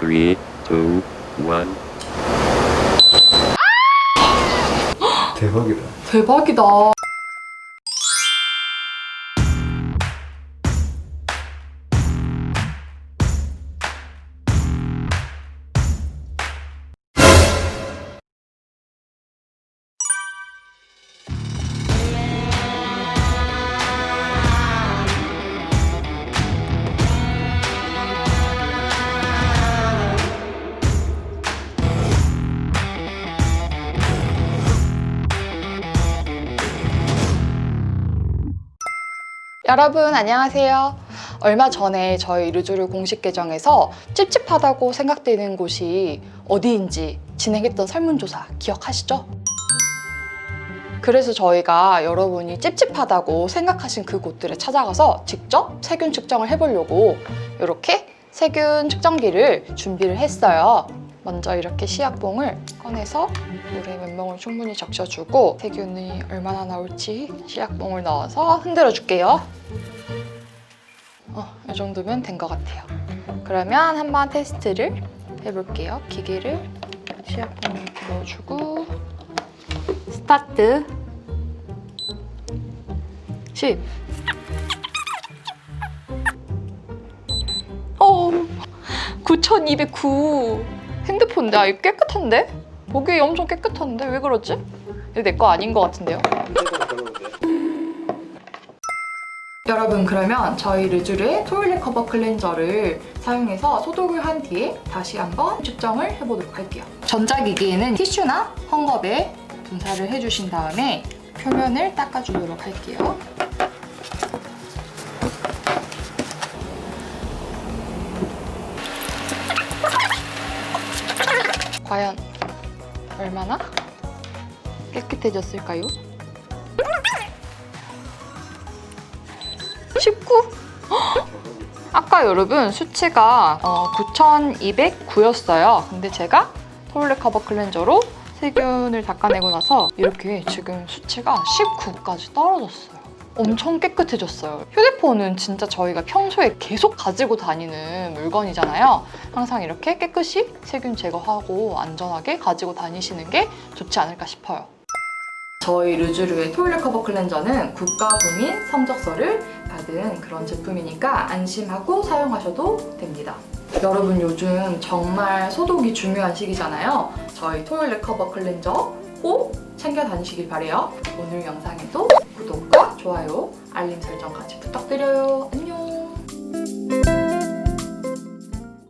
Three, two, one. 대박이다. 대박이다. 여러분 안녕하세요. 얼마 전에 저희 르주르 공식 계정에서 찝찝하다고 생각되는 곳이 어디인지 진행했던 설문조사 기억하시죠? 그래서 저희가 여러분이 찝찝하다고 생각하신 그 곳들에 찾아가서 직접 세균 측정을 해보려고 이렇게 세균 측정기를 준비를 했어요. 먼저 이렇게 시약봉을 꺼내서 물에 몇 명을 충분히 적셔주고 세균이 얼마나 나올지 시약봉을 넣어서 흔들어 줄게요. 어, 이 정도면 된 것 같아요. 그러면 한번 테스트를 해볼게요. 기계를 시약봉에 넣어주고 스타트 10 어, 9209 핸드폰인데 아 이거 깨끗한데? 보기 엄청 깨끗한데 왜 그러지? 이거 내 거 아닌 것 같은데요? 여러분 그러면 저희 르쥬르의 토일렛 커버 클렌저를 사용해서 소독을 한 뒤에 다시 한번 측정을 해보도록 할게요. 전자기기에는 티슈나 헝겊에 분사를 해주신 다음에 표면을 닦아주도록 할게요. 과연 얼마나 깨끗해졌을까요? 19? 아까 여러분 수치가 어, 9,209였어요. 근데 제가 토일렛 커버 클렌저로 세균을 닦아내고 나서 이렇게 지금 수치가 19까지 떨어졌어요. 엄청 깨끗해졌어요. 휴대폰은 진짜 저희가 평소에 계속 가지고 다니는 물건이잖아요. 항상 이렇게 깨끗이 세균 제거하고 안전하게 가지고 다니시는 게 좋지 않을까 싶어요. 저희 르쥬르의 토일렛 커버 클렌저는 국가공인 성적서를 받은 그런 제품이니까 안심하고 사용하셔도 됩니다. 여러분 요즘 정말 소독이 중요한 시기잖아요. 저희 토일렛 커버 클렌저 꼭 챙겨 다니시길 바래요. 오늘 영상에도 구독과 좋아요, 알림 설정까지 부탁드려요. 안녕.